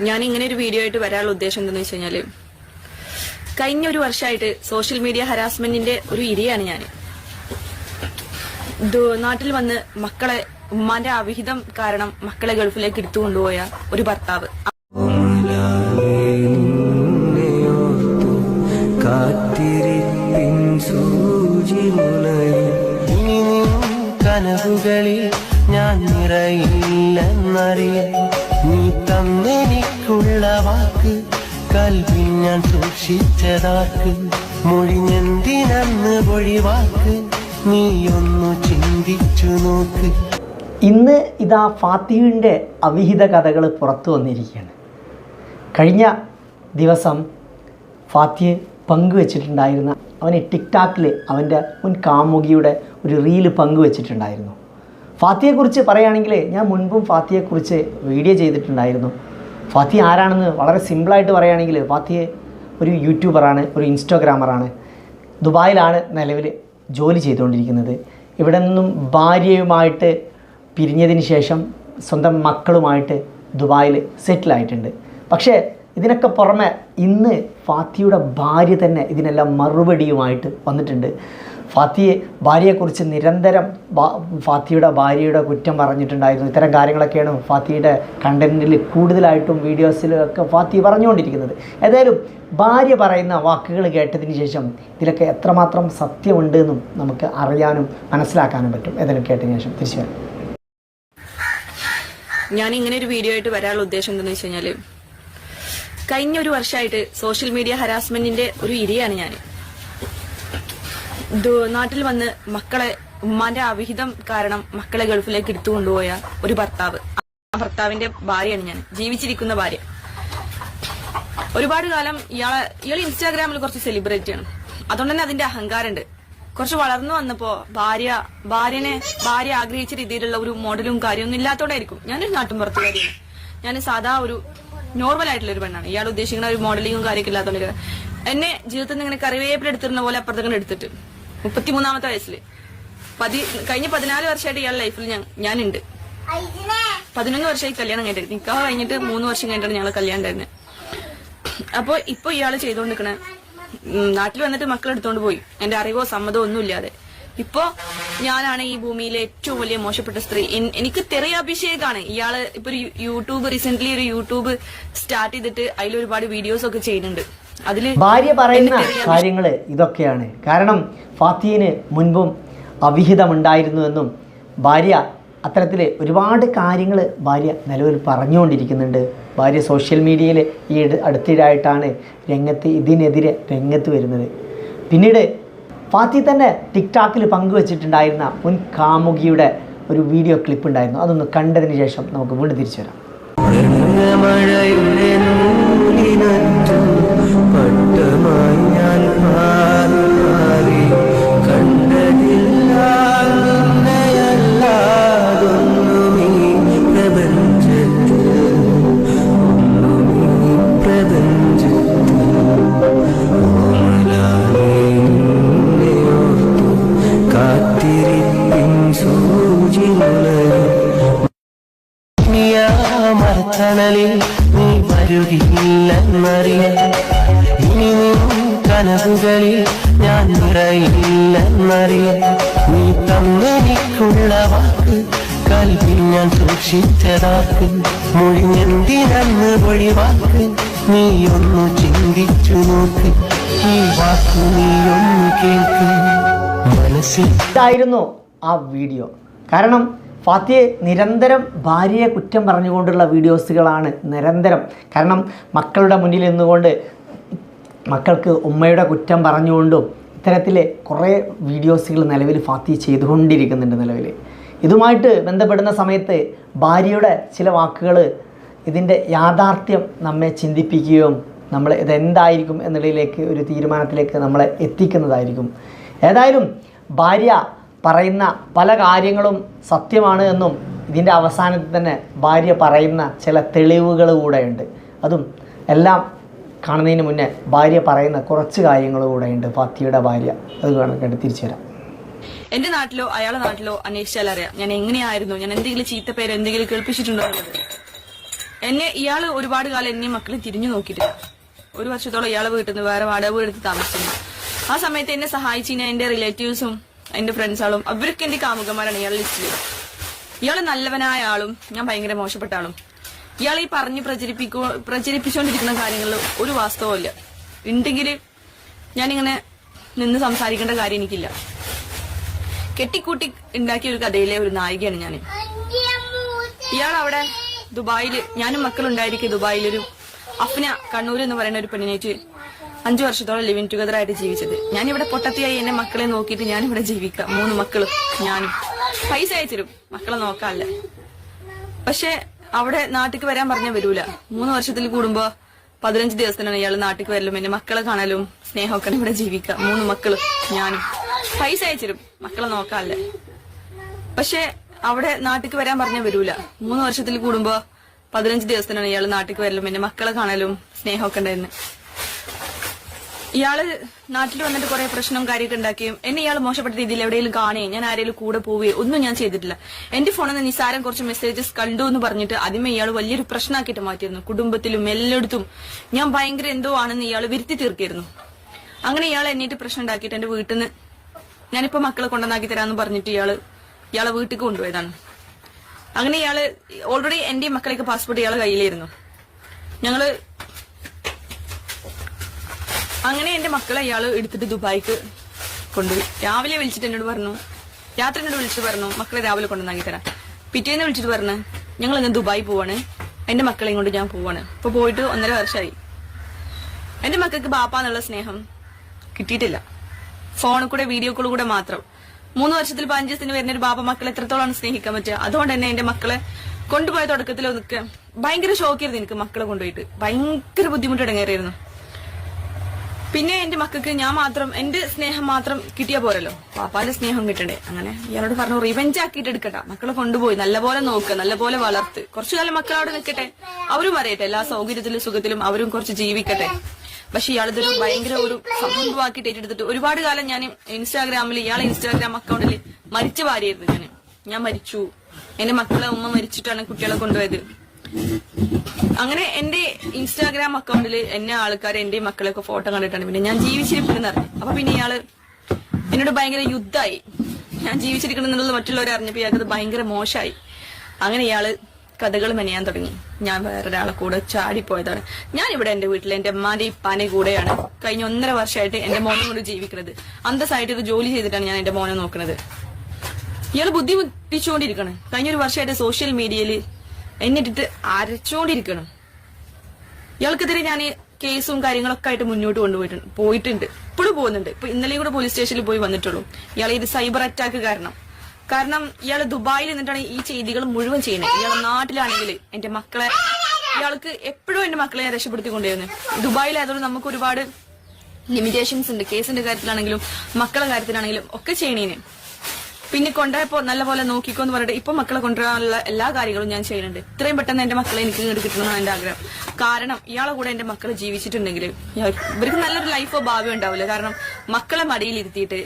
ഞാൻ ഇങ്ങനെ ഒരു വീഡിയോ ആയിട്ട് വരാനുള്ള ഉദ്ദേശം എന്താണെന്ന് വെച്ച് കഴിഞ്ഞാൽ കഴിഞ്ഞ ഒരു വർഷമായിട്ട് സോഷ്യൽ മീഡിയ ഹരാസ്മെന്റിന്റെ ഒരു ഇരയാണ് ഞാൻ നാട്ടിൽ വന്ന് മക്കളെ ഉമ്മാന്റെ അവിഹിതം കാരണം മക്കളെ ഗൾഫിലേക്ക് എടുത്തു കൊണ്ടുപോയ ഒരു ഭർത്താവ്. ഞാൻ നിറയില്ലെന്നറിയാം. തന്നെനിക്കുള്ള വാക്ക്. കൽവിൽ ഞാൻ സൂക്ഷിച്ചതാക്ക്. മൊഴിഞ്ഞെന്തിനന്ന് നീ നീയൊന്നു ചിന്തിച്ചു നോക്ക്. ഇന്ന് ഇതാ ഫാത്തിഹിന്റെ അവിഹിത കഥകൾ പുറത്തു വന്നിരിക്കുകയാണ്. കഴിഞ്ഞ ദിവസം ഫാത്തിഹ് പങ്കുവച്ചിട്ടുണ്ടായിരുന്ന അവനെ ടിക്ടാക്കിൽ അവന്റെ മുൻ കാമുകിയുടെ ഒരു റീൽ പങ്കുവച്ചിട്ടുണ്ടായിരുന്നു. ഫാത്തിയെക്കുറിച്ച് പറയുകയാണെങ്കിൽ ഞാൻ മുൻപും ഫാത്തിയെക്കുറിച്ച് വീഡിയോ ചെയ്തിട്ടുണ്ടായിരുന്നു. ഫാത്തി ആരാണെന്ന് വളരെ സിമ്പിളായിട്ട് പറയുകയാണെങ്കിൽ ഫാത്തിയെ ഒരു യൂട്യൂബറാണ് ഒരു ഇൻസ്റ്റാഗ്രാമറാണ്. ദുബായിലാണ് നിലവിൽ ജോലി ചെയ്തുകൊണ്ടിരിക്കുന്നത്. ഇവിടെ നിന്നും ഭാര്യയുമായിട്ട് പിരിഞ്ഞതിന് ശേഷം സ്വന്തം മക്കളുമായിട്ട് ദുബായിൽ സെറ്റിലായിട്ടുണ്ട്. പക്ഷേ ഇതിനൊക്കെ പുറമെ ഇന്ന് ഫാത്തിയുടെ ഭാര്യ തന്നെ ഇതിനെല്ലാം മറുപടിയുമായിട്ട് വന്നിട്ടുണ്ട്. ഫാത്തിയെ ഭാര്യയെക്കുറിച്ച് നിരന്തരം ഫാത്തിയുടെ ഭാര്യയുടെ കുറ്റം പറഞ്ഞിട്ടുണ്ടായിരുന്നു. ഇത്തരം കാര്യങ്ങളൊക്കെയാണ് ഫാത്തിയുടെ കണ്ടന്റിൽ കൂടുതലായിട്ടും വീഡിയോസിലും ഒക്കെ ഫാത്തി പറഞ്ഞുകൊണ്ടിരിക്കുന്നത്. ഏതായാലും ഭാര്യ പറയുന്ന വാക്കുകൾ കേട്ടതിന് ശേഷം ഇതിലൊക്കെ എത്രമാത്രം സത്യമുണ്ട് എന്നും നമുക്ക് അറിയാനും മനസ്സിലാക്കാനും പറ്റും. ഏതായാലും കേട്ടതിന് ശേഷം തിരിച്ചു വരാം. ഞാൻ ഇങ്ങനെ ഒരു വീഡിയോ ആയിട്ട് വരാനുള്ള ഉദ്ദേശം എന്താണെന്ന് വെച്ച് കഴിഞ്ഞാൽ കഴിഞ്ഞ ഒരു വർഷമായിട്ട് സോഷ്യൽ മീഡിയ ഹരാസ്മെന്റിന്റെ ഒരു ഇരയാണ് ഞാൻ നാട്ടിൽ വന്ന് മക്കളെ ഉമ്മാന്റെ അവിഹിതം കാരണം മക്കളെ ഗൾഫിലേക്ക് എടുത്തു കൊണ്ടുപോയ ഒരു ഭർത്താവ്. ആ ഭർത്താവിന്റെ ഭാര്യയാണ് ഞാൻ. ജീവിച്ചിരിക്കുന്ന ഭാര്യ. ഒരുപാട് കാലം ഇയാളെ ഇയാൾ ഇൻസ്റ്റാഗ്രാമിൽ കുറച്ച് സെലിബ്രിറ്റി ആണ്. അതുകൊണ്ട് തന്നെ അതിന്റെ അഹങ്കാരമുണ്ട്. കുറച്ച് വളർന്നു വന്നപ്പോ ഭാര്യ ഭാര്യനെ ഭാര്യ ആഗ്രഹിച്ച രീതിയിലുള്ള ഒരു മോഡലും കാര്യമൊന്നും ഇല്ലാത്തോണ്ടായിരിക്കും. ഞാനൊരു നാട്ടും പുറത്തുകാരിയാണ് ഞാൻ സാധാ ഒരു നോർമൽ ആയിട്ടുള്ള ഒരു പെണ്ണാണ്. ഇയാൾ ഉദ്ദേശിക്കുന്ന ഒരു മോഡലിങ്ങും കാര്യമൊക്കെ ഇല്ലാത്തോണ്ട് എന്നെ ജീവിതത്തിൽ നിന്ന് ഇങ്ങനെ കറിവേപ്പിലെടുത്തിരുന്ന പോലെ അപ്പുറത്തേക്ക് എടുത്തിട്ട്. മുപ്പത്തിമൂന്നാമത്തെ വയസ്സിൽ പതി കഴിഞ്ഞ പതിനാല് വർഷമായിട്ട് ഇയാളുടെ ലൈഫിൽ ഞാനുണ്ട്. പതിനൊന്ന് വർഷമായി കല്യാണം കഴിഞ്ഞിട്ട്. നിക്കാഹ് കഴിഞ്ഞിട്ട് മൂന്ന് വർഷം കഴിഞ്ഞിട്ടാണ് ഞങ്ങൾ കല്യാണം ഉണ്ടായിരുന്നത് അപ്പൊ ഇപ്പൊ ഇയാൾ ചെയ്തോണ്ടിരിക്കണ നാട്ടിൽ വന്നിട്ട് മക്കൾ എടുത്തോണ്ട് പോയി. എന്റെ അറിവോ സമ്മതമോ ഒന്നും ഇല്ലാതെ. ഇപ്പൊ ഞാനാണ് ഈ ഭൂമിയിലെ ഏറ്റവും വലിയ മോശപ്പെട്ട സ്ത്രീ. എനിക്ക് തെറി അഭിഷേകാണ്. ഇയാൾ ഇപ്പൊ ഒരു യൂട്യൂബ് റീസെന്റ് ഒരു യൂട്യൂബ് സ്റ്റാർട്ട് ചെയ്തിട്ട് അതിൽ ഒരുപാട് വീഡിയോസ് ഒക്കെ ചെയ്യുന്നുണ്ട്. ഭാര്യ പറയുന്ന കാര്യങ്ങൾ ഇതൊക്കെയാണ്. കാരണം ഫാത്തിയിന് മുൻപും അവിഹിതമുണ്ടായിരുന്നുവെന്നും ഭാര്യ അത്തരത്തിൽ ഒരുപാട് കാര്യങ്ങൾ ഭാര്യ നിലവിൽ പറഞ്ഞുകൊണ്ടിരിക്കുന്നുണ്ട്. ഭാര്യ സോഷ്യൽ മീഡിയയിൽ ഈ അടുത്തിടായിട്ടാണ് അടുത്തിടെയായിട്ടാണ് രംഗത്ത് ഇതിനെതിരെ രംഗത്ത് വരുന്നത്. പിന്നീട് ഫാത്തി തന്നെ ടിക്ടോക്കിൽ പങ്കുവച്ചിട്ടുണ്ടായിരുന്ന മുൻ കാമുകിയുടെ ഒരു വീഡിയോ ക്ലിപ്പ് ഉണ്ടായിരുന്നു അതൊന്ന് കണ്ടതിന് ശേഷം നമുക്ക് വീണ്ടും തിരിച്ചു വരാം. മരത്തണലിൽ നീ വരുകില്ലെന്നറിയാം. ഇനി നീ കനവുകളിൽ ഞാൻ നിറയില്ലെന്നറിയാം. നീ തന്നെനിക്കുള്ള വാക്ക് കൽവിൽ ഞാൻ സൂക്ഷിച്ചതാക്ക്. മൊഴിഞ്ഞെന്തിനന്ന് നീ ഒന്ന് ചിന്തിച്ചു നോക്ക്. ഈ വാക്ക് നീ ഒന്ന് കേൾക്ക്. മനസ്സിൽ ഇതായിരുന്നു ആ വീഡിയോ. കാരണം ഫാത്തിയെ നിരന്തരം ഭാര്യയെ കുറ്റം പറഞ്ഞുകൊണ്ടുള്ള വീഡിയോസുകളാണ് നിരന്തരം. കാരണം മക്കളുടെ മുന്നിൽ നിന്നുകൊണ്ട് മക്കൾക്ക് ഉമ്മയുടെ കുറ്റം പറഞ്ഞുകൊണ്ടും ഇത്തരത്തിലെ കുറേ വീഡിയോസുകൾ നിലവിൽ ഫാത്തി ചെയ്തുകൊണ്ടിരിക്കുന്നുണ്ട് നിലവിൽ. ഇതുമായിട്ട് ബന്ധപ്പെടുന്ന സമയത്ത് ഭാര്യയുടെ ചില വാക്കുകൾ ഇതിന്റെ യാഥാർത്ഥ്യം നമ്മെ ചിന്തിപ്പിക്കുകയും നമ്മൾ ഇതെന്തായിരിക്കും എന്നുള്ളതിലേക്ക് ഒരു തീരുമാനത്തിലേക്ക് നമ്മളെ എത്തിക്കുന്നതായിരിക്കും. ഏതായാലും ഭാര്യ പറയുന്ന പല കാര്യങ്ങളും സത്യമാണ് എന്നും ഇതിന്റെ അവസാനത്തിൽ തന്നെ ഭാര്യ പറയുന്ന ചില തെളിവുകൾ കൂടെയുണ്ട്. അതും എല്ലാം കാണുന്നതിന് മുന്നേ ഭാര്യ പറയുന്ന കുറച്ച് കാര്യങ്ങൾ കൂടെയുണ്ട് ഫാത്തിയുടെ ഭാര്യ. അത് കണ്ടിട്ട് തിരിച്ചു വരാം എന്റെ നാട്ടിലോ അയാളെ നാട്ടിലോ അന്വേഷിച്ചാൽ അറിയാം. ഞാൻ എങ്ങനെയായിരുന്നു? ഞാൻ എന്തെങ്കിലും ചീത്ത പേര് എന്തെങ്കിലും കേൾപ്പിച്ചിട്ടുണ്ടോ എന്നെ ഇയാൾ ഒരുപാട് കാലം എന്നെയും മക്കളെ തിരിഞ്ഞു നോക്കിയിട്ടില്ല. ഒരു വർഷത്തോളം ഇയാളെ വീട്ടിൽ നിന്ന് വേറെ വാടക വീടെടുത്ത് താമസിച്ചിരുന്നു. ആ സമയത്ത് എന്നെ സഹായിച്ചിന് എന്റെ റിലേറ്റീവ്സും എന്റെ ഫ്രണ്ട്സാളും അവരൊക്കെ എന്റെ കാമുകന്മാരാണ് ഇയാളെ ലിസ്റ്റിൽ ഇയാൾ നല്ലവനായ ആളും ഞാൻ ഭയങ്കര മോശപ്പെട്ട ആളും. ഇയാൾ ഈ പറഞ്ഞ് പ്രചരിപ്പിക്കോ പ്രചരിപ്പിച്ചുകൊണ്ടിരിക്കുന്ന കാര്യങ്ങളിൽ ഒരു വാസ്തവമില്ല ഉണ്ടെങ്കിൽ ഞാനിങ്ങനെ നിന്ന് സംസാരിക്കേണ്ട കാര്യം എനിക്കില്ല. കെട്ടിക്കൂട്ടി ഉണ്ടാക്കിയ ഒരു കഥയിലെ ഒരു നായികയാണ് ഞാൻ ഇയാൾ അവിടെ ദുബായിൽ ഞാനും മക്കളുണ്ടായിരിക്കും ദുബായിലൊരു അഫ്ന കണ്ണൂർ എന്ന് പറയുന്ന ഒരു പെണ്ണിനേറ്റ് അഞ്ചു വർഷത്തോളം ലിവിങ് ടുഗദർ ആയിട്ട് ജീവിച്ചത്. ഞാനിവിടെ പൊട്ടത്തിയായി എന്നെ മക്കളെ നോക്കിയിട്ട് ഞാൻ ഇവിടെ ജീവിക്കാം. മൂന്ന് മക്കളും ഞാനും. പൈസ അയച്ചിരും മക്കളെ നോക്കാല്ല. പക്ഷെ അവിടെ നാട്ടിക്ക് വരാൻ പറഞ്ഞ വരൂല. മൂന്ന് വർഷത്തിൽ കൂടുമ്പോ പതിനഞ്ച് ദിവസത്തിനാണ് ഇയാൾ നാട്ടിക്ക് വരലും. എന്റെ മക്കളെ കാണലും സ്നേഹമൊക്കെ ഇവിടെ ജീവിക്കാം. മൂന്ന് മക്കളും ഞാനും. പൈസ അയച്ചിരും മക്കളെ നോക്കാല്ല. പക്ഷെ അവിടെ നാട്ടിക്ക് വരാൻ പറഞ്ഞ വരൂല. മൂന്ന് വർഷത്തിൽ കൂടുമ്പോ പതിനഞ്ച് ദിവസത്തിനാണ് ഇയാൾ നാട്ടിക്ക് വരലും എന്റെ മക്കളെ കാണലും സ്നേഹമൊക്കെ ഉണ്ടായിരുന്നു. ഇയാൾ നാട്ടിൽ വന്നിട്ട് കുറെ പ്രശ്നം കാര്യമൊക്കെ ഉണ്ടാക്കിയും എന്നെ ഇയാൾ മോശപ്പെട്ട രീതിയിൽ എവിടെയെങ്കിലും കാണുകയും ഞാൻ ആരെങ്കിലും കൂടെ പോവുകയും ഒന്നും ഞാൻ ചെയ്തിട്ടില്ല. എന്റെ ഫോണിൽ നിന്ന് നിസാരം കുറച്ച് മെസ്സേജസ് കണ്ടു എന്ന് പറഞ്ഞിട്ട് ആദ്യമേ ഇയാൾ വലിയൊരു പ്രശ്നമാക്കിയിട്ട് മാറ്റിയിരുന്നു. കുടുംബത്തിലും എല്ലായിടത്തും. ഞാൻ ഭയങ്കര എന്തോ ആണെന്ന് ഇയാൾ വരുത്തി തീർക്കായിരുന്നു. അങ്ങനെ ഇയാൾ എന്നിട്ട് പ്രശ്നം ഉണ്ടാക്കിയിട്ട് എന്റെ വീട്ടിൽ നിന്ന് ഞാനിപ്പോ മക്കളെ കൊണ്ടുവന്നാക്കി തരാന്ന് പറഞ്ഞിട്ട് ഇയാൾ ഇയാളെ വീട്ടിൽ കൊണ്ടുപോയതാണ്. അങ്ങനെ ഇയാൾ ഓൾറെഡി എന്റെ മക്കളെയൊക്കെ പാസ്പോർട്ട് ഇയാളെ കയ്യിലായിരുന്നു. ഞങ്ങൾ അങ്ങനെ എന്റെ മക്കളെ ഇയാൾ എടുത്തിട്ട് ദുബായിക്ക് കൊണ്ടുപോയി. രാവിലെ വിളിച്ചിട്ട് എന്നോട് പറഞ്ഞു രാത്രി എന്നോട് വിളിച്ചിട്ട് പറഞ്ഞു മക്കളെ രാവിലെ കൊണ്ടുവന്നാക്കി തരാം. പിറ്റേന്ന് വിളിച്ചിട്ട് പറഞ്ഞു ഞങ്ങൾ ഇന്ന് ദുബായി പോവാണ് എന്റെ മക്കളെയും കൊണ്ട് ഞാൻ പോവാണ്. ഇപ്പൊ പോയിട്ട് ഒന്നര വർഷമായി എന്റെ മക്കൾക്ക് ബാപ്പ എന്നുള്ള സ്നേഹം കിട്ടിയിട്ടില്ല. ഫോണിൽ കൂടെ വീഡിയോ കോൾ കൂടെ മാത്രം. മൂന്ന് വർഷത്തിൽ പതിനഞ്ച് ദിവസത്തിന് വരുന്ന ഒരു ബാപ്പ മക്കളെ എത്രത്തോളം സ്നേഹിക്കാൻ പറ്റുക? അതുകൊണ്ട് തന്നെ എന്റെ മക്കളെ കൊണ്ടുപോയ തുടക്കത്തിൽ ഭയങ്കര ഷോക്കായിരുന്നു എനിക്ക് മക്കളെ കൊണ്ടുപോയിട്ട്. ഭയങ്കര ബുദ്ധിമുട്ട് ഇടങ്ങേറായിരുന്നു. പിന്നെ എന്റെ മക്കൾക്ക് ഞാൻ മാത്രം എന്റെ സ്നേഹം മാത്രം കിട്ടിയ പോരല്ലോ. പാപ്പാന്റെ സ്നേഹം കിട്ടണ്ടേ? അങ്ങനെ ഇയാളോട് പറഞ്ഞു റിവെഞ്ച് ആക്കിട്ട് എടുക്കട്ട മക്കളെ കൊണ്ടുപോയി നല്ലപോലെ നോക്ക് നല്ലപോലെ വളർത്ത്. കുറച്ചു കാലം മക്കളോട് നിൽക്കട്ടെ അവരും അറിയട്ടെ എല്ലാ സൗകര്യത്തിലും സുഖത്തിലും അവരും കുറച്ച് ജീവിക്കട്ടെ. പക്ഷെ ഇയാളിതൊരു ഭയങ്കര ഒരു സംഭവമാക്കിയിട്ട് ഏറ്റെടുത്തിട്ട് ഒരുപാട് കാലം ഞാൻ ഇൻസ്റ്റാഗ്രാമിൽ ഇയാളെ ഇൻസ്റ്റാഗ്രാം അക്കൗണ്ടിൽ മരിച്ച ഭാര്യയായിരുന്നു ഞാൻ ഞാൻ മരിച്ചു. എന്റെ മക്കളെ ഉമ്മ മരിച്ചിട്ടാണ് കുട്ടികളെ കൊണ്ടുപോയത്. അങ്ങനെ എന്റെ ഇൻസ്റ്റാഗ്രാം അക്കൗണ്ടിൽ എന്നെ ആൾക്കാർ എന്റെ മക്കളെയൊക്കെ ഫോട്ടോ കണ്ടിട്ടാണ്. പിന്നെ ഞാൻ അറിഞ്ഞു അപ്പൊ പിന്നെ ഇയാൾ എന്നോട് ഭയങ്കര യുദ്ധമായി ഞാൻ ജീവിച്ചിരിക്കണമെന്നുള്ളത് മറ്റുള്ളവരെ അറിഞ്ഞപ്പോ ഇയാൾക്ക് ഭയങ്കര മോശമായി. അങ്ങനെ ഇയാൾ കഥകൾ മെനയാൻ തുടങ്ങി. ഞാൻ വേറൊരാളെ കൂടെ ചാടിപ്പോയതാണ്. ഞാൻ ഇവിടെ എന്റെ വീട്ടിൽ എന്റെ അമ്മാന്റെ ഇപ്പാന്റെ കൂടെയാണ് കഴിഞ്ഞ ഒന്നര വർഷമായിട്ട് എന്റെ മോനെ കൊണ്ട് ജീവിക്കുന്നത് അന്തസ്സായിട്ട് ഒരു ജോലി ചെയ്തിട്ടാണ് ഞാൻ എന്റെ മോനെ നോക്കുന്നത് ഇയാൾ ബുദ്ധിമുട്ടിച്ചുകൊണ്ടിരിക്കണം. കഴിഞ്ഞ ഒരു വർഷമായിട്ട് സോഷ്യൽ മീഡിയയിൽ എന്നിട്ടിട്ട് അരച്ചോണ്ടിരിക്കണം. ഇയാൾക്കെതിരെ ഞാൻ കേസും കാര്യങ്ങളൊക്കെ ആയിട്ട് മുന്നോട്ട് കൊണ്ടുപോയിട്ടുണ്ട് പോയിട്ടുണ്ട്. ഇപ്പോഴും പോകുന്നുണ്ട്. ഇപ്പൊ ഇന്നലെയും കൂടെ പോലീസ് സ്റ്റേഷനിൽ പോയി വന്നിട്ടുള്ളൂ. ഇയാൾ ഇത് സൈബർ അറ്റാക്ക് കാരണം. കാരണം ഇയാൾ ദുബായിൽ നിന്നിട്ടാണ് ഈ ചെയ്തികൾ മുഴുവൻ ചെയ്യുന്നത്. ഇയാൾ നാട്ടിലാണെങ്കിൽ എന്റെ മക്കളെ ഇയാൾക്ക് എപ്പോഴും എന്റെ മക്കളെ ഞാൻ ദുബായിൽ ദുബായിലായതുകൊണ്ട് നമുക്ക് ഒരുപാട് ലിമിറ്റേഷൻസ് ഉണ്ട്. കേസിന്റെ കാര്യത്തിലാണെങ്കിലും മക്കളുടെ കാര്യത്തിലാണെങ്കിലും ഒക്കെ ചെയ്യണേന്. പിന്നെ കൊണ്ടുപോയപ്പോ നല്ലപോലെ നോക്കിക്കോ എന്ന് പറഞ്ഞിട്ട് ഇപ്പൊ മക്കളെ കൊണ്ടുവരാനുള്ള എല്ലാ കാര്യങ്ങളും ഞാൻ ചെയ്യുന്നുണ്ട്. ഇത്രയും പെട്ടെന്ന് എന്റെ മക്കളെ എനിക്ക് ഇങ്ങോട്ട് കിട്ടണമെന്നാണ് എന്റെ ആഗ്രഹം. കാരണം ഇയാളെ കൂടെ എന്റെ മക്കൾ ജീവിച്ചിട്ടുണ്ടെങ്കിൽ ഇവർക്ക് നല്ലൊരു ലൈഫോ ഭാവി ഉണ്ടാവില്ല. കാരണം മക്കളെ മടിയിലിരുത്തിയിട്ട്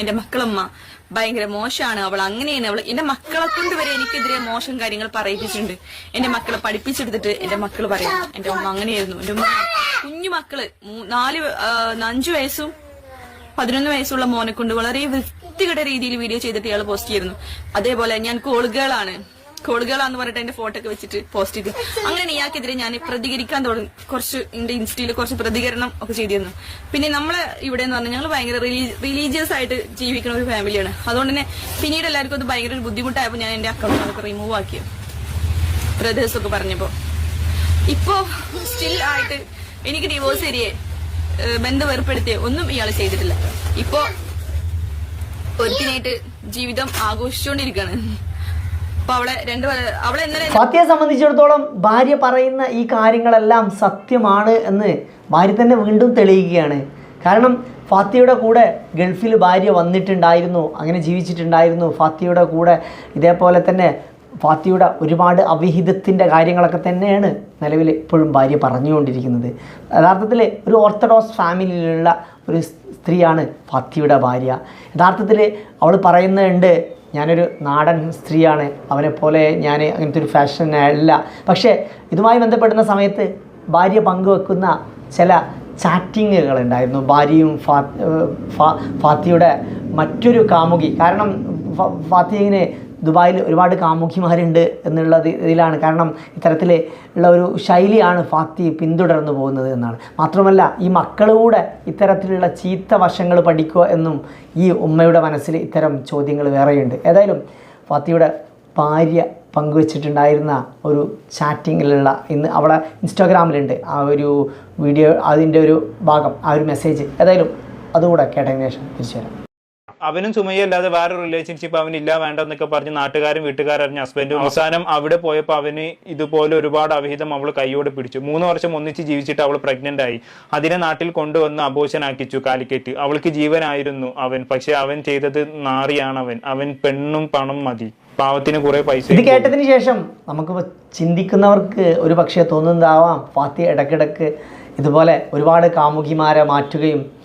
എന്റെ മക്കളമ്മ ഭയങ്കര മോശമാണ് അവൾ അങ്ങനെയാണ്. അവൾ എന്റെ മക്കളെ കൊണ്ട് വരെ എനിക്കെതിരെ മോശം കാര്യങ്ങൾ പറയിപ്പിച്ചിട്ടുണ്ട്. എന്റെ മക്കളെ പഠിപ്പിച്ചെടുത്തിട്ട് എന്റെ മക്കൾ പറയും. എന്റെ അമ്മ അങ്ങനെയായിരുന്നു. എന്റെ ഉമ്മ കുഞ്ഞു മക്കൾ നാല് അഞ്ചു വയസ്സും പതിനൊന്ന് വയസ്സുള്ള മോനെ കൊണ്ട് വളരെ വൃത്തികെട്ട രീതിയിൽ വീഡിയോ ചെയ്തിട്ട് ഇയാൾ പോസ്റ്റ് ചെയ്തിരുന്നു. അതേപോലെ ഞാൻ കോളുകളാണ് കോളുകളാന്ന് പറഞ്ഞിട്ട് എന്റെ ഫോട്ടോ ഒക്കെ വെച്ചിട്ട് പോസ്റ്റ് ചെയ്തു. അങ്ങനെ ഇയാൾക്കെതിരെ ഞാൻ പ്രതികരിക്കാൻ തുടങ്ങി. കുറച്ച് എന്റെ ഇൻസ്റ്റയിൽ കുറച്ച് പ്രതികരണം ഒക്കെ ചെയ്തിരുന്നു. പിന്നെ നമ്മൾ ഇവിടെ എന്ന് പറഞ്ഞാൽ ഞങ്ങൾ ഭയങ്കര റിലീജിയസ് ആയിട്ട് ജീവിക്കുന്ന ഒരു ഫാമിലിയാണ് അതുകൊണ്ട് തന്നെ പിന്നീട് എല്ലാവർക്കും അത് ഭയങ്കര ഒരു ബുദ്ധിമുട്ടായപ്പോൾ ഞാൻ എന്റെ അക്കൗണ്ട് അതൊക്കെ റിമൂവ് ആക്കി. ബ്രദേഴ്സ് ഒക്കെ പറഞ്ഞപ്പോ. ഇപ്പോ സ്റ്റിൽ ആയിട്ട് എനിക്ക് ഡിവോഴ്സ് തരികയെ ബന്ധം ഏർപ്പെടുത്തിയ ഒന്നും ഇയാൾ ചെയ്തിട്ടില്ല. ഇപ്പോ ഒരുത്തിനായിട്ട് ജീവിതം ഇന്നലെ ഫാത്തിയെ സംബന്ധിച്ചിടത്തോളം ഭാര്യ പറയുന്ന ഈ കാര്യങ്ങളെല്ലാം സത്യമാണ് എന്ന് ഭാര്യ തന്നെ വീണ്ടും തെളിയിക്കുകയാണ്. കാരണം ഫാത്തിയുടെ കൂടെ ഗൾഫിൽ ഭാര്യ വന്നിട്ടുണ്ടായിരുന്നു അങ്ങനെ ജീവിച്ചിട്ടുണ്ടായിരുന്നു. ഫാത്തിയുടെ കൂടെ ഇതേപോലെ തന്നെ ഫാത്തിയുടെ ഒരുപാട് അവിഹിതത്തിന്റെ കാര്യങ്ങളൊക്കെ തന്നെയാണ് നിലവിൽ ഇപ്പോഴും ഭാര്യ പറഞ്ഞുകൊണ്ടിരിക്കുന്നത്. യഥാർത്ഥത്തിൽ ഒരു ഓർത്തഡോക്സ് ഫാമിലിയിലുള്ള ഒരു സ്ത്രീയാണ് ഫാത്തിയുടെ ഭാര്യ. യഥാർത്ഥത്തിൽ അവൾ പറയുന്നുണ്ട് ഞാനൊരു നാടൻ സ്ത്രീയാണ് അവനെപ്പോലെ ഞാൻ അങ്ങനത്തെ ഒരു ഫാഷൻ അല്ല. പക്ഷേ ഇതുമായി ബന്ധപ്പെടുന്ന സമയത്ത് ഭാര്യ പങ്കുവെക്കുന്ന ചില ചാറ്റിങ്ങുകൾ ഉണ്ടായിരുന്നു ഭാര്യയും ഫാത്തിയുടെ മറ്റൊരു കാമുകി. കാരണം ഫ- ഫാത്തിയിന് ദുബായിൽ ഒരുപാട് കാമുകിമാരുണ്ട് എന്നുള്ളത് ഇതിലാണ്. കാരണം ഇത്തരത്തിൽ ഉള്ള ഒരു ശൈലിയാണ് ഫാത്തി പിന്തുടർന്നു പോകുന്നത് എന്നാണ്. മാത്രമല്ല ഈ മക്കളുകൂടെ ഇത്തരത്തിലുള്ള ചീത്ത വശങ്ങൾ പഠിക്കുക എന്നും ഈ ഉമ്മയുടെ മനസ്സിൽ ഇത്തരം ചോദ്യങ്ങൾ വേറെയുണ്ട്. ഏതായാലും ഫാത്തിയുടെ ഭാര്യ പങ്കുവച്ചിട്ടുണ്ടായിരുന്ന ഒരു ചാറ്റിങ്ങിലുള്ള ഇന്ന് അവിടെ ഇൻസ്റ്റാഗ്രാമിലുണ്ട്. ആ ഒരു വീഡിയോ അതിന്റെ ഒരു ഭാഗം ആ ഒരു മെസ്സേജ്. ഏതായാലും അതുകൂടെ കേട്ടതിന് ശേഷം തിരിച്ചു വരാം. അവനും സുമയ്യ അല്ലാതെ വേറെ റിലേഷൻഷിപ്പ് അവനില്ല വേണ്ട എന്നൊക്കെ പറഞ്ഞ് നാട്ടുകാരും വീട്ടുകാരും അറിഞ്ഞ ഹസ്ബൻഡും അവസാനം അവിടെ പോയപ്പോൾ അവന് ഇതുപോലെ ഒരുപാട് അവിഹിതം അവൾ കൈയോടെ പിടിച്ചു. മൂന്ന് വർഷം ഒന്നിച്ച് ജീവിച്ചിട്ട് അവൾ പ്രഗ്നന്റ് ആയി. അതിനെ നാട്ടിൽ കൊണ്ടുവന്ന് അബോഷനാക്കിച്ചു കാലിക്കറ്റ്. അവൾക്ക് ജീവനായിരുന്നു അവൻ. പക്ഷെ അവൻ ചെയ്തത് നാറിയാണ് അവൻ. അവൻ പെണ്ണും പണം മതി. പാവത്തിന് കുറെ പൈസ ഇത് കേട്ടതിന് ശേഷം നമുക്ക് ചിന്തിക്കുന്നവർക്ക് ഒരു പക്ഷേ തോന്നുന്നതാവാം. ഫാത്തി ഇടക്കിടക്ക് ഇതുപോലെ ഒരുപാട് കാമുകിമാരെ മാറ്റുകയും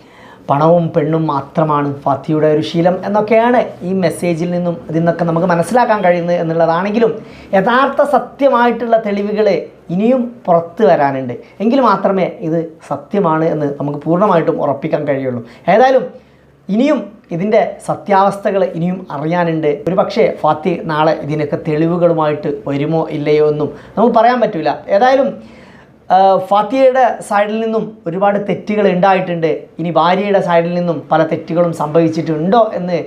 പണവും പെണ്ണും മാത്രമാണ് ഫാത്തിയുടെ ഒരു ശീലം എന്നൊക്കെയാണ് ഈ മെസ്സേജിൽ നിന്നും ഇതിൽ നിന്നൊക്കെ നമുക്ക് മനസ്സിലാക്കാൻ കഴിയുന്നത് എന്നുള്ളതാണെങ്കിലും യഥാർത്ഥ സത്യമായിട്ടുള്ള തെളിവുകൾ ഇനിയും പുറത്ത് വരാനുണ്ട്. എങ്കിൽ മാത്രമേ ഇത് സത്യമാണ് എന്ന് നമുക്ക് പൂർണമായിട്ടും ഉറപ്പിക്കാൻ കഴിയുള്ളൂ. ഏതായാലും ഇനിയും ഇതിന്റെ സത്യാവസ്ഥകൾ ഇനിയും അറിയാനുണ്ട്. ഒരു പക്ഷേ ഫാത്തി നാളെ ഇതിനൊക്കെ തെളിവുകളുമായിട്ട് വരുമോ ഇല്ലയോ എന്നും നമുക്ക് പറയാൻ പറ്റില്ല ഏതായാലും ഫാത്തിയയുടെ സൈഡിൽ നിന്നും ഒരുപാട് തെറ്റുകൾ ഉണ്ടായിട്ടുണ്ട്. ഇനി ഭാര്യയുടെ സൈഡിൽ നിന്നും പല തെറ്റുകളും സംഭവിച്ചിട്ടുണ്ടോ എന്ന്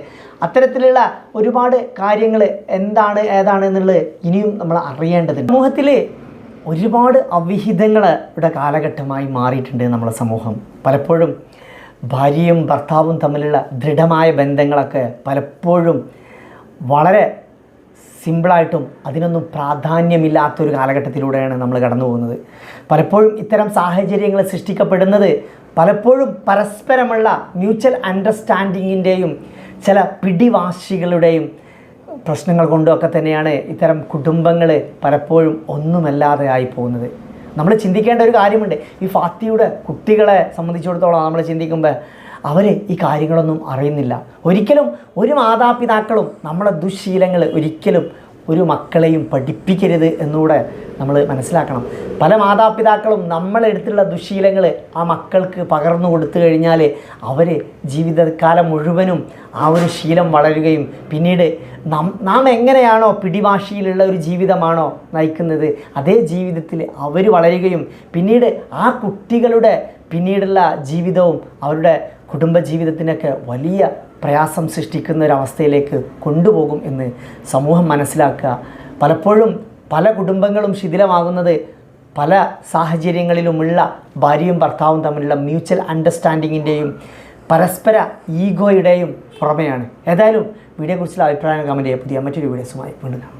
അത്തരത്തിലുള്ള ഒരുപാട് കാര്യങ്ങൾ എന്താണ് ഏതാണ് എന്നുള്ളത് ഇനിയും നമ്മൾ അറിയേണ്ടതുണ്ട്. സമൂഹത്തിൽ ഒരുപാട് അവിഹിതങ്ങളുടെ കാലഘട്ടമായി മാറിയിട്ടുണ്ട് നമ്മുടെ സമൂഹം. പലപ്പോഴും ഭാര്യയും ഭർത്താവും തമ്മിലുള്ള ദൃഢമായ ബന്ധങ്ങളൊക്കെ പലപ്പോഴും വളരെ സിമ്പിളായിട്ടും അതിനൊന്നും പ്രാധാന്യമില്ലാത്തൊരു കാലഘട്ടത്തിലൂടെയാണ് നമ്മൾ കടന്നു പോകുന്നത് പലപ്പോഴും ഇത്തരം സാഹചര്യങ്ങൾ സൃഷ്ടിക്കപ്പെടുന്നത് പലപ്പോഴും പരസ്പരമുള്ള മ്യൂച്വൽ അണ്ടർസ്റ്റാൻഡിങ്ങിന്റെയും ചില പിടിവാശികളുടെയും പ്രശ്നങ്ങൾ കൊണ്ടുമൊക്കെ തന്നെയാണ് ഇത്തരം കുടുംബങ്ങൾ പലപ്പോഴും ഒന്നുമല്ലാതെ ആയി പോകുന്നത് നമ്മൾ ചിന്തിക്കേണ്ട ഒരു കാര്യമുണ്ട്. ഈ ഫാത്തിയുടെ കുട്ടികളെ സംബന്ധിച്ചിടത്തോളം നമ്മൾ ചിന്തിക്കുമ്പോൾ അവർ ഈ കാര്യങ്ങളൊന്നും അറിയുന്നില്ല. ഒരിക്കലും ഒരു മാതാപിതാക്കളും നമ്മളെ ദുശീലങ്ങൾ ഒരിക്കലും ഒരു മക്കളെയും പഠിപ്പിക്കരുത് എന്നുകൂടെ നമ്മൾ മനസ്സിലാക്കണം. പല മാതാപിതാക്കളും നമ്മളെടുത്തുള്ള ദുശീലങ്ങൾ ആ മക്കൾക്ക് പകർന്നു കൊടുത്തു കഴിഞ്ഞാൽ അവർ ജീവിതകാലം മുഴുവനും ആ ഒരു ശീലം വളരുകയും പിന്നീട് നം നാം എങ്ങനെയാണോ പിടിവാശിയിലുള്ള ഒരു ജീവിതമാണോ നയിക്കുന്നത് അതേ ജീവിതത്തിൽ അവർ വളരുകയും പിന്നീട് ആ കുട്ടികളുടെ പിന്നീടുള്ള ജീവിതവും അവരുടെ കുടുംബജീവിതത്തിനൊക്കെ വലിയ പ്രയാസം സൃഷ്ടിക്കുന്ന ഒരവസ്ഥയിലേക്ക് കൊണ്ടുപോകും എന്ന് സമൂഹം മനസ്സിലാക്കുക. പലപ്പോഴും പല കുടുംബങ്ങളും ശിഥിലമാകുന്നത് പല സാഹചര്യങ്ങളിലുമുള്ള ഭാര്യയും ഭർത്താവും തമ്മിലുള്ള മ്യൂച്വൽ അണ്ടർസ്റ്റാൻഡിങ്ങിന്റെയും പരസ്പര ഈഗോയുടെയും പുറമെയാണ്. ഏതായാലും വീഡിയോയെക്കുറിച്ചുള്ള അഭിപ്രായം കമന്റ് ചെയ്യുക പുതിയ മറ്റൊരു വീഡിയോസുമായി വീണ്ടും